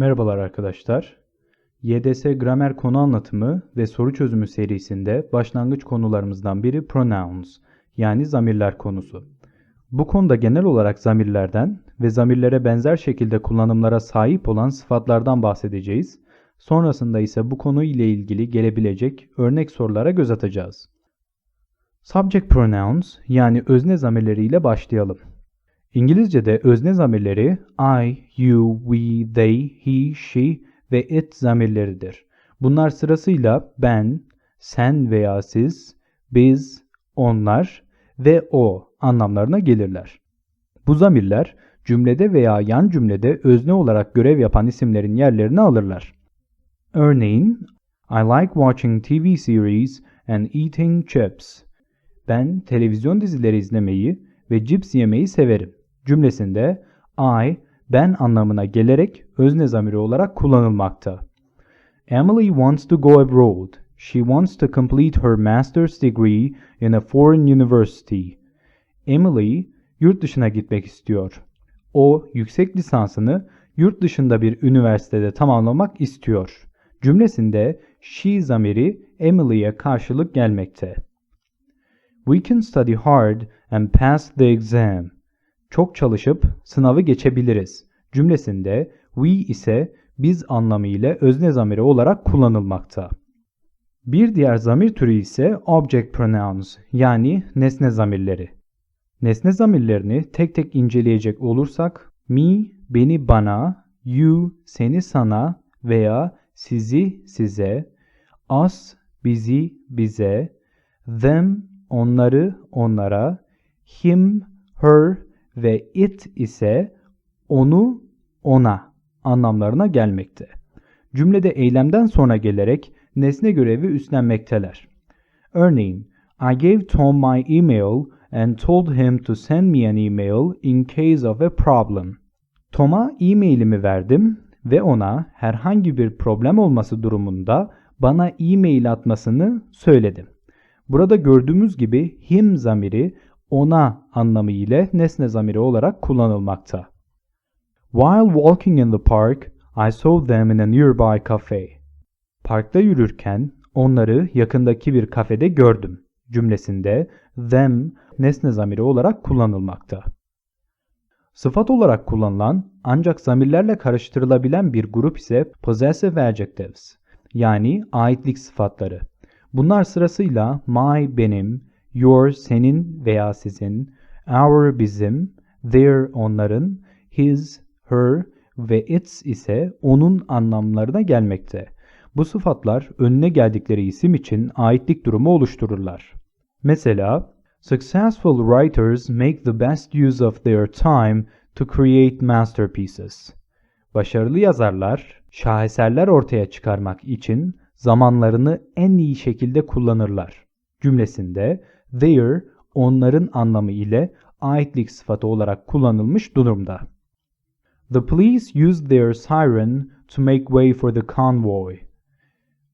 Merhabalar arkadaşlar. YDS gramer konu anlatımı ve soru çözümü serisinde başlangıç konularımızdan biri pronouns yani zamirler konusu. Bu konuda genel olarak zamirlerden ve zamirlere benzer şekilde kullanımlara sahip olan sıfatlardan bahsedeceğiz. Sonrasında ise bu konu ile ilgili gelebilecek örnek sorulara göz atacağız. Subject pronouns yani özne zamirleriyle başlayalım. İngilizce'de özne zamirleri I, you, we, they, he, she ve it zamirleridir. Bunlar sırasıyla ben, sen veya siz, biz, onlar ve o anlamlarına gelirler. Bu zamirler cümlede veya yan cümlede özne olarak görev yapan isimlerin yerlerini alırlar. Örneğin, I like watching TV series and eating chips. Ben televizyon dizileri izlemeyi ve cips yemeyi severim cümlesinde I, ben anlamına gelerek özne zamiri olarak kullanılmakta. Emily wants to go abroad. She wants to complete her master's degree in a foreign university. Emily yurt dışına gitmek istiyor. O yüksek lisansını yurt dışında bir üniversitede tamamlamak istiyor. Cümlesinde she zamiri Emily'ye karşılık gelmekte. We can study hard and pass the exam. Çok çalışıp sınavı geçebiliriz. Cümlesinde we ise biz anlamıyla özne zamiri olarak kullanılmakta. Bir diğer zamir türü ise object pronouns yani nesne zamirleri. Nesne zamirlerini tek tek inceleyecek olursak me beni bana, you seni sana veya sizi size, us bizi bize, them onları onlara, him her ve it ise onu ona anlamlarına gelmekte. Cümlede eylemden sonra gelerek nesne görevi üstlenmekteler. Örneğin, I gave Tom my email and told him to send me an email in case of a problem. Tom'a e-mailimi verdim ve ona herhangi bir problem olması durumunda bana e-mail atmasını söyledim. Burada gördüğümüz gibi him zamiri ona anlamı ile nesne zamiri olarak kullanılmakta. While walking in the park, I saw them in a nearby cafe. Parkta yürürken onları yakındaki bir kafede gördüm cümlesinde them nesne zamiri olarak kullanılmakta. Sıfat olarak kullanılan ancak zamirlerle karıştırılabilen bir grup ise possessive adjectives yani aitlik sıfatları. Bunlar sırasıyla my benim, your senin veya sizin, our bizim, their onların, his, her ve its ise onun anlamlarına gelmekte. Bu sıfatlar önüne geldikleri isim için aitlik durumu oluştururlar. Mesela, Successful writers make the best use of their time to create masterpieces. Başarılı yazarlar, şaheserler ortaya çıkarmak için zamanlarını en iyi şekilde kullanırlar. Cümlesinde their onların anlamı ile aitlik sıfatı olarak kullanılmış durumda. The police used their siren to make way for the convoy.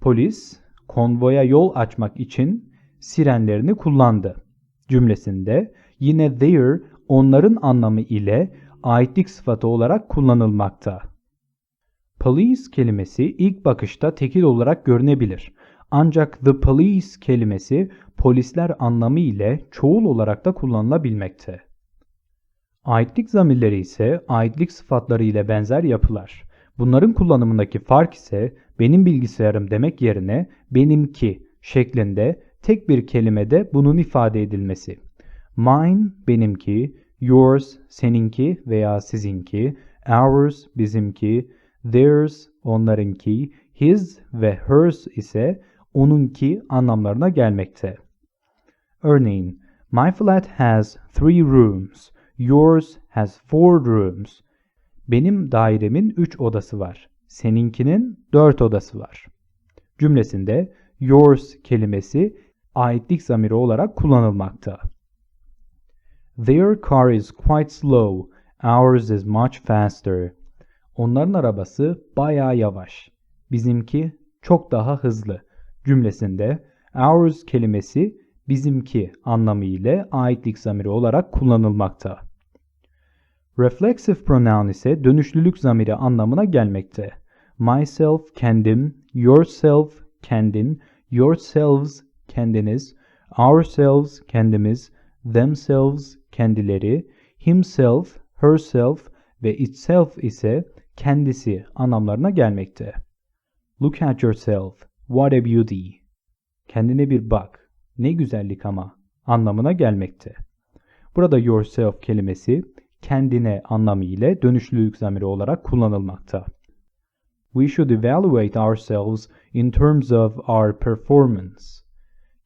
Polis konvoya yol açmak için sirenlerini kullandı. Cümlesinde yine their onların anlamı ile aitlik sıfatı olarak kullanılmakta. Police kelimesi ilk bakışta tekil olarak görünebilir. Ancak the police kelimesi polisler anlamı ile çoğul olarak da kullanılabilmekte. Aitlik zamirleri ise aitlik sıfatları ile benzer yapılar. Bunların kullanımındaki fark ise benim bilgisayarım demek yerine benimki şeklinde tek bir kelimede bunun ifade edilmesi. Mine benimki, yours seninki veya sizinki, ours bizimki, theirs onlarınki, his ve hers ise onunki anlamlarına gelmekte. Örneğin, my flat has three rooms, yours has four rooms. Benim dairemin üç odası var, seninkinin dört odası var. Cümlesinde yours kelimesi aitlik zamiri olarak kullanılmakta. Their car is quite slow, ours is much faster. Onların arabası bayağı yavaş, bizimki çok daha hızlı cümlesinde ours kelimesi bizimki anlamı ile aitlik zamiri olarak kullanılmakta. Reflexive pronoun ise dönüşlülük zamiri anlamına gelmekte. Myself, kendim, yourself, kendin, yourselves, kendiniz, ourselves, kendimiz, themselves, kendileri, himself, herself ve itself ise kendisi anlamlarına gelmekte. Look at yourself, what a beauty. Kendine bir bak, ne güzellik ama anlamına gelmekte. Burada yourself kelimesi kendine anlamı ile dönüşlülük zamiri olarak kullanılmakta. We should evaluate ourselves in terms of our performance.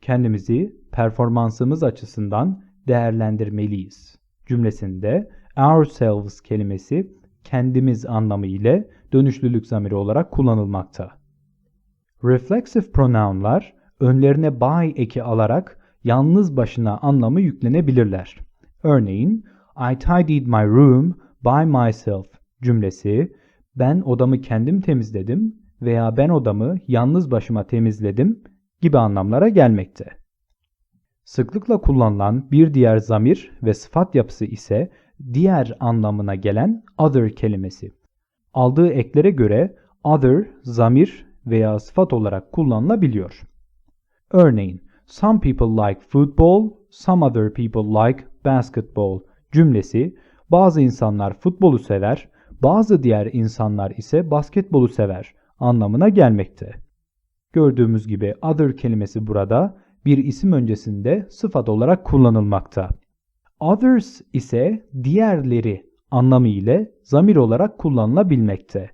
Kendimizi performansımız açısından değerlendirmeliyiz. Cümlesinde ourselves kelimesi kendimiz anlamı ile dönüşlülük zamiri olarak kullanılmakta. Reflexive pronounlar önlerine by eki alarak yalnız başına anlamı yüklenebilirler. Örneğin, I tidied my room by myself cümlesi ben odamı kendim temizledim veya ben odamı yalnız başıma temizledim gibi anlamlara gelmekte. Sıklıkla kullanılan bir diğer zamir ve sıfat yapısı ise diğer anlamına gelen other kelimesi. Aldığı eklere göre other zamir veya sıfat olarak kullanılabiliyor. Örneğin, some people like football, some other people like basketball cümlesi bazı insanlar futbolu sever, bazı diğer insanlar ise basketbolu sever anlamına gelmekte. Gördüğümüz gibi other kelimesi burada bir isim öncesinde sıfat olarak kullanılmakta. Others ise diğerleri anlamı ile zamir olarak kullanılabilmekte.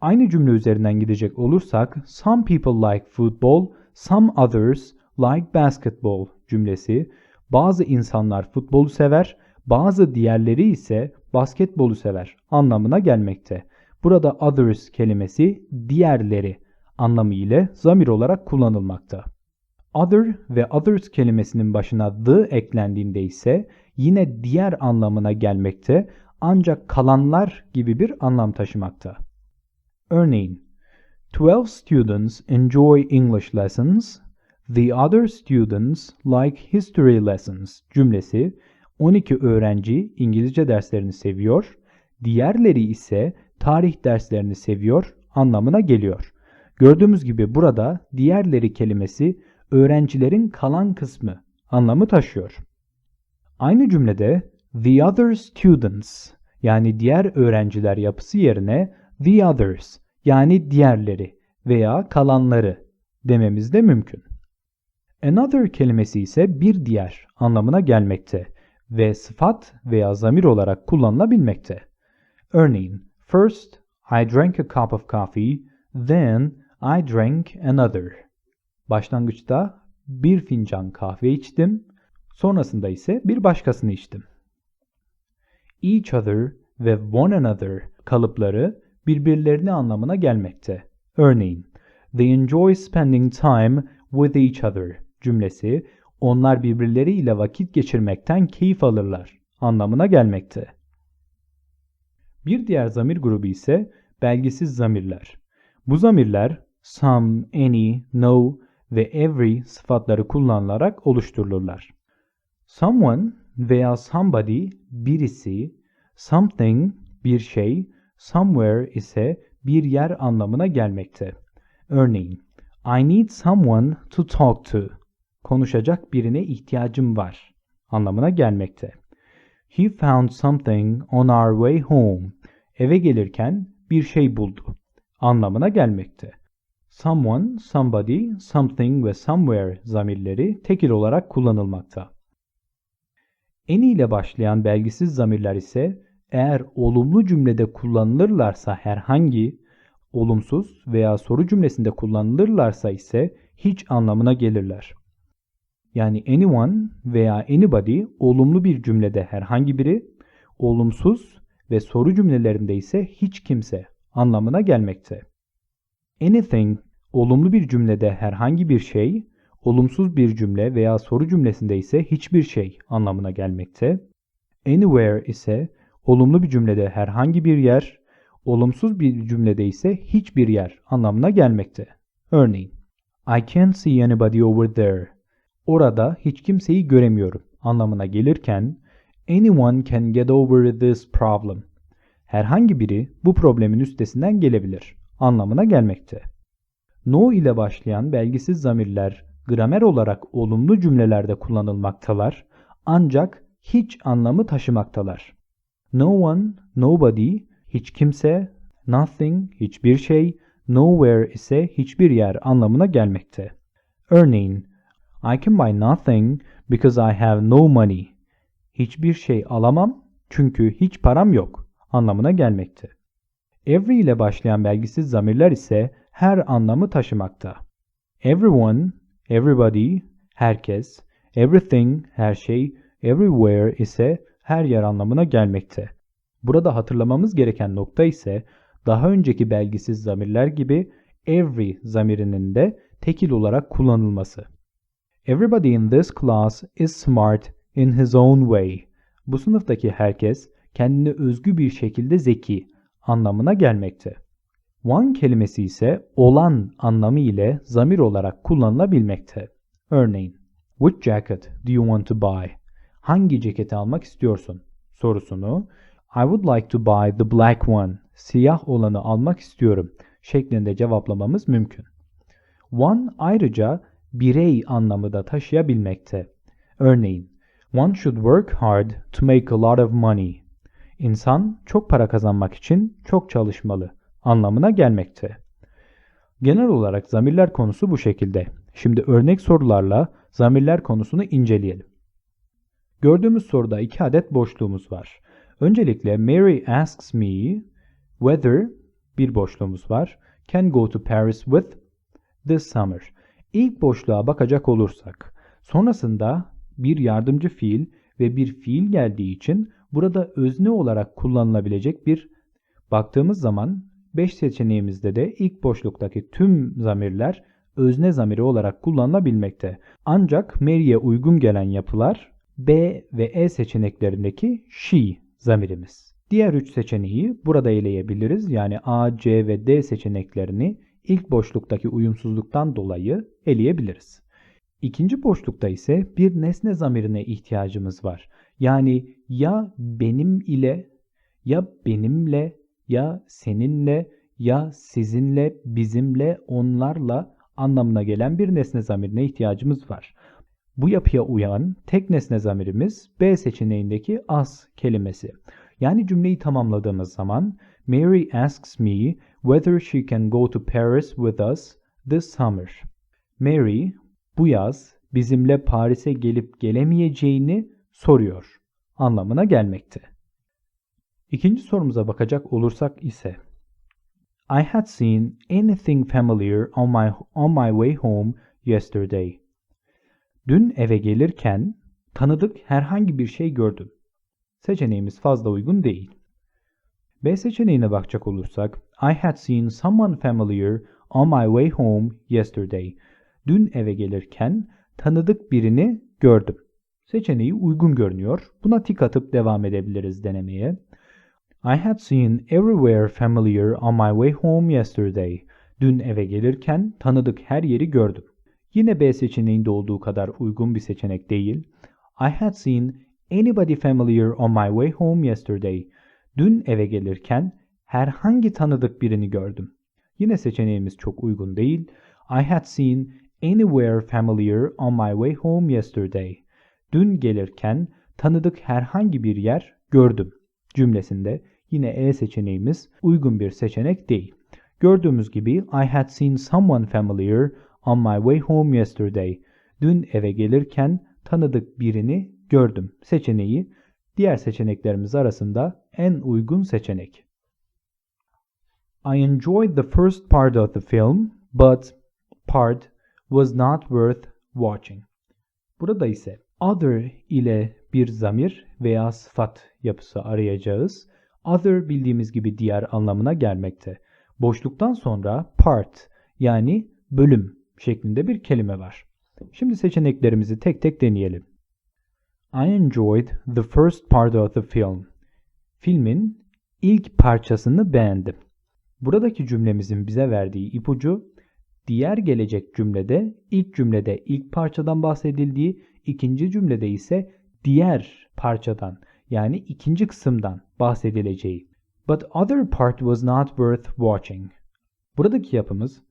Aynı cümle üzerinden gidecek olursak some people like football, some others like basketball cümlesi bazı insanlar futbolu sever, bazı diğerleri ise basketbolu sever anlamına gelmekte. Burada others kelimesi diğerleri anlamı ile zamir olarak kullanılmakta. Other ve others kelimesinin başına the eklendiğinde ise yine diğer anlamına gelmekte ancak kalanlar gibi bir anlam taşımakta. Örneğin, 12 students enjoy English lessons, the other students like history lessons cümlesi 12 öğrenci İngilizce derslerini seviyor, diğerleri ise tarih derslerini seviyor anlamına geliyor. Gördüğümüz gibi burada diğerleri kelimesi öğrencilerin kalan kısmı anlamı taşıyor. Aynı cümlede the other students yani diğer öğrenciler yapısı yerine the others yani diğerleri veya kalanları dememiz de mümkün. Another kelimesi ise bir diğer anlamına gelmekte ve sıfat veya zamir olarak kullanılabilmekte. Örneğin, first I drank a cup of coffee, then I drank another. Başlangıçta bir fincan kahve içtim, sonrasında ise bir başkasını içtim. Each other ve one another kalıpları birbirlerini anlamına gelmekte. Örneğin, they enjoy spending time with each other cümlesi onlar birbirleriyle vakit geçirmekten keyif alırlar anlamına gelmekte. Bir diğer zamir grubu ise belgisiz zamirler. Bu zamirler some, any, no ve every sıfatları kullanılarak oluşturulurlar. Someone veya somebody birisi, something bir şey, somewhere ise bir yer anlamına gelmekte. Örneğin, I need someone to talk to. Konuşacak birine ihtiyacım var anlamına gelmekte. He found something on our way home. Eve gelirken bir şey buldu anlamına gelmekte. Someone, somebody, something ve somewhere zamirleri tekil olarak kullanılmakta. Any ile başlayan belgisiz zamirler ise eğer olumlu cümlede kullanılırlarsa herhangi, olumsuz veya soru cümlesinde kullanılırlarsa ise hiç anlamına gelirler. Yani anyone veya anybody olumlu bir cümlede herhangi biri, olumsuz ve soru cümlelerinde ise hiç kimse anlamına gelmekte. Anything olumlu bir cümlede herhangi bir şey, olumsuz bir cümle veya soru cümlesinde ise hiçbir şey anlamına gelmekte. Anywhere ise olumlu bir cümlede herhangi bir yer, olumsuz bir cümlede ise hiçbir yer anlamına gelmekte. Örneğin, I can't see anybody over there. Orada hiç kimseyi göremiyorum anlamına gelirken Anyone can get over this problem. Herhangi biri bu problemin üstesinden gelebilir anlamına gelmekte. No ile başlayan belgisiz zamirler gramer olarak olumlu cümlelerde kullanılmaktalar ancak hiç anlamı taşımaktalar. No one, nobody, hiç kimse, nothing, hiçbir şey, nowhere ise hiçbir yer anlamına gelmekte. Örneğin, I can buy nothing because I have no money. Hiçbir şey alamam çünkü hiç param yok anlamına gelmekte. Every ile başlayan belgisiz zamirler ise her anlamı taşımakta. Everyone, everybody, herkes, everything, her şey, everywhere ise her yer anlamına gelmekte. Burada hatırlamamız gereken nokta ise daha önceki belgisiz zamirler gibi every zamirinin de tekil olarak kullanılması. Everybody in this class is smart in his own way. Bu sınıftaki herkes kendine özgü bir şekilde zeki anlamına gelmekte. One kelimesi ise olan anlamı ile zamir olarak kullanılabilmekte. Örneğin, Which jacket do you want to buy? Hangi ceketi almak istiyorsun? sorusunu I would like to buy the black one. Siyah olanı almak istiyorum şeklinde cevaplamamız mümkün. One ayrıca birey anlamı da taşıyabilmekte. Örneğin, One should work hard to make a lot of money. İnsan çok para kazanmak için çok çalışmalı anlamına gelmekte. Genel olarak zamirler konusu bu şekilde. Şimdi örnek sorularla zamirler konusunu inceleyelim. Gördüğümüz soruda iki adet boşluğumuz var. Öncelikle Mary asks me whether bir boşluğumuz var. Can go to Paris with this summer. İlk boşluğa bakacak olursak sonrasında bir yardımcı fiil ve bir fiil geldiği için burada özne olarak kullanılabilecek bir baktığımız zaman 5 seçeneğimizde de ilk boşluktaki tüm zamirler özne zamiri olarak kullanılabilmekte. Ancak Mary'e uygun gelen yapılar B ve E seçeneklerindeki she zamirimiz. Diğer üç seçeneği burada eleyebiliriz. Yani A, C ve D seçeneklerini ilk boşluktaki uyumsuzluktan dolayı eleyebiliriz. İkinci boşlukta ise bir nesne zamirine ihtiyacımız var. Yani ya benim ile, ya benimle, ya seninle, ya sizinle, bizimle, onlarla anlamına gelen bir nesne zamirine ihtiyacımız var. Bu yapıya uyan tek nesne zamirimiz B seçeneğindeki as kelimesi. Yani cümleyi tamamladığımız zaman Mary asks me whether she can go to Paris with us this summer. Mary bu yaz bizimle Paris'e gelip gelemeyeceğini soruyor anlamına gelmekte. İkinci sorumuza bakacak olursak ise I had seen anything familiar on my on my way home yesterday. Dün eve gelirken tanıdık herhangi bir şey gördüm. Seçeneğimiz fazla uygun değil. B seçeneğine bakacak olursak I had seen someone familiar on my way home yesterday. Dün eve gelirken tanıdık birini gördüm. Seçeneği uygun görünüyor. Buna tik atıp devam edebiliriz denemeye. I had seen everywhere familiar on my way home yesterday. Dün eve gelirken tanıdık her yeri gördüm. Yine B seçeneğinde olduğu kadar uygun bir seçenek değil. I had seen anybody familiar on my way home yesterday. Dün eve gelirken herhangi tanıdık birini gördüm. Yine seçeneğimiz çok uygun değil. I had seen anywhere familiar on my way home yesterday. Dün gelirken tanıdık herhangi bir yer gördüm cümlesinde yine E seçeneğimiz uygun bir seçenek değil. Gördüğümüz gibi I had seen someone familiar on my way home yesterday. Dün eve gelirken tanıdık birini gördüm seçeneği diğer seçeneklerimiz arasında en uygun seçenek. I enjoyed the first part of the film, but part was not worth watching. Burada ise other ile bir zamir veya sıfat yapısı arayacağız. Other bildiğimiz gibi diğer anlamına gelmekte. Boşluktan sonra part yani bölüm şeklinde bir kelime var. Şimdi seçeneklerimizi tek tek deneyelim. I enjoyed the first part of the film. Filmin ilk parçasını beğendim. Buradaki cümlemizin bize verdiği ipucu diğer gelecek cümlede ilk cümlede ilk parçadan bahsedildiği, ikinci cümlede ise diğer parçadan yani ikinci kısımdan bahsedileceği. But other part was not worth watching. Buradaki yapımız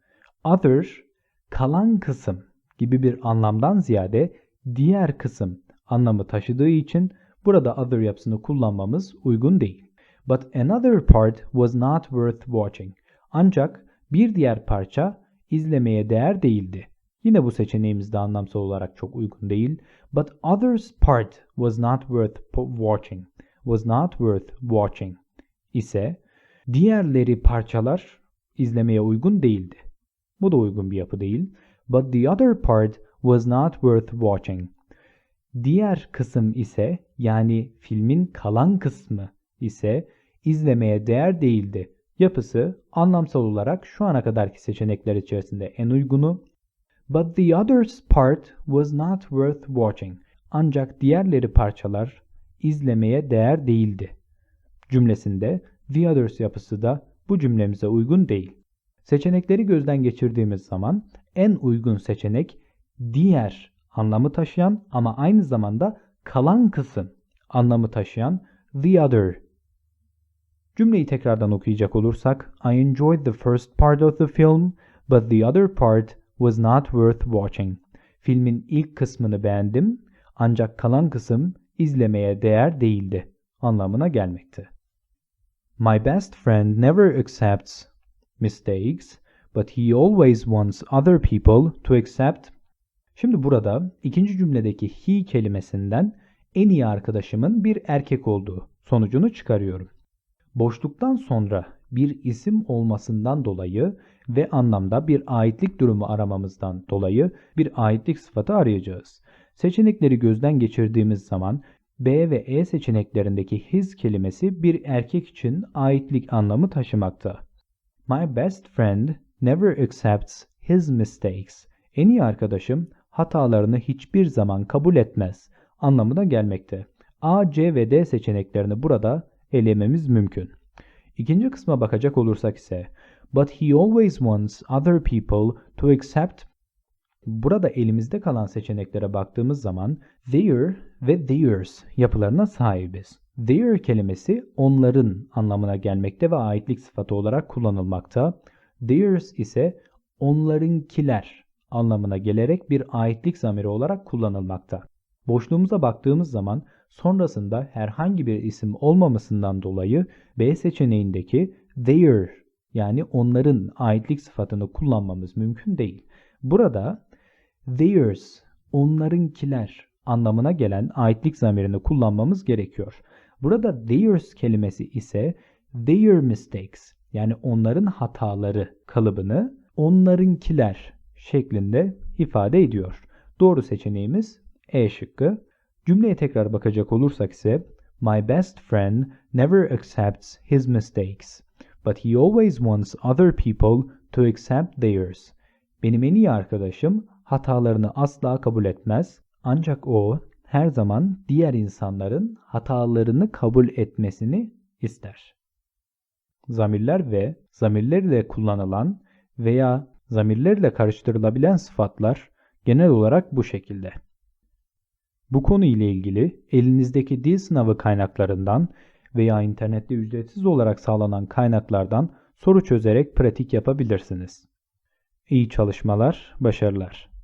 other kalan kısım gibi bir anlamdan ziyade diğer kısım anlamı taşıdığı için burada other yapısını kullanmamız uygun değil. But another part was not worth watching. Ancak bir diğer parça izlemeye değer değildi. Yine bu seçeneğimiz de anlamsal olarak çok uygun değil. But others part was not worth watching. Was not worth watching ise diğerleri parçalar izlemeye uygun değildi. Bu da uygun bir yapı değil. But the other part was not worth watching. Diğer kısım ise yani filmin kalan kısmı ise izlemeye değer değildi. Yapısı anlamsal olarak şu ana kadarki seçenekler içerisinde en uygunu. But the others part was not worth watching. Ancak diğerleri parçalar izlemeye değer değildi. Cümlesinde the others yapısı da bu cümlemize uygun değil. Seçenekleri gözden geçirdiğimiz zaman en uygun seçenek diğer anlamı taşıyan ama aynı zamanda kalan kısım anlamı taşıyan the other. Cümleyi tekrardan okuyacak olursak I enjoyed the first part of the film but the other part was not worth watching. Filmin ilk kısmını beğendim ancak kalan kısım izlemeye değer değildi anlamına gelmekte. My best friend never accepts mistakes but he always wants other people to accept. Şimdi burada ikinci cümledeki he kelimesinden en iyi arkadaşımın bir erkek olduğu sonucunu çıkarıyorum. Boşluktan sonra bir isim olmasından dolayı ve anlamda bir aitlik durumu aramamızdan dolayı bir aitlik sıfatı arayacağız. Seçenekleri gözden geçirdiğimiz zaman B ve E seçeneklerindeki his kelimesi bir erkek için aitlik anlamı taşımakta. My best friend never accepts his mistakes. En iyi arkadaşım hatalarını hiçbir zaman kabul etmez anlamına gelmekte. A, C ve D seçeneklerini burada elememiz mümkün. İkinci kısma bakacak olursak ise But he always wants other people to accept Burada elimizde kalan seçeneklere baktığımız zaman their ve theirs yapılarına sahibiz. Their kelimesi onların anlamına gelmekte ve aitlik sıfatı olarak kullanılmakta. Theirs ise onlarınkiler anlamına gelerek bir aitlik zamiri olarak kullanılmakta. Boşluğumuza baktığımız zaman sonrasında herhangi bir isim olmamasından dolayı B seçeneğindeki their yani onların aitlik sıfatını kullanmamız mümkün değil. Burada theirs, onlarınkiler anlamına gelen aitlik zamirini kullanmamız gerekiyor. Burada theirs kelimesi ise their mistakes yani onların hataları kalıbını onlarınkiler şeklinde ifade ediyor. Doğru seçeneğimiz E şıkkı. Cümleye tekrar bakacak olursak ise My best friend never accepts his mistakes, but he always wants other people to accept theirs. Benim en iyi arkadaşım hatalarını asla kabul etmez ancak o her zaman diğer insanların hatalarını kabul etmesini ister. Zamirler ve zamirler ile kullanılan veya zamirlerle karıştırılabilen sıfatlar genel olarak bu şekilde. Bu konu ile ilgili elinizdeki dil sınavı kaynaklarından veya internette ücretsiz olarak sağlanan kaynaklardan soru çözerek pratik yapabilirsiniz. İyi çalışmalar, başarılar.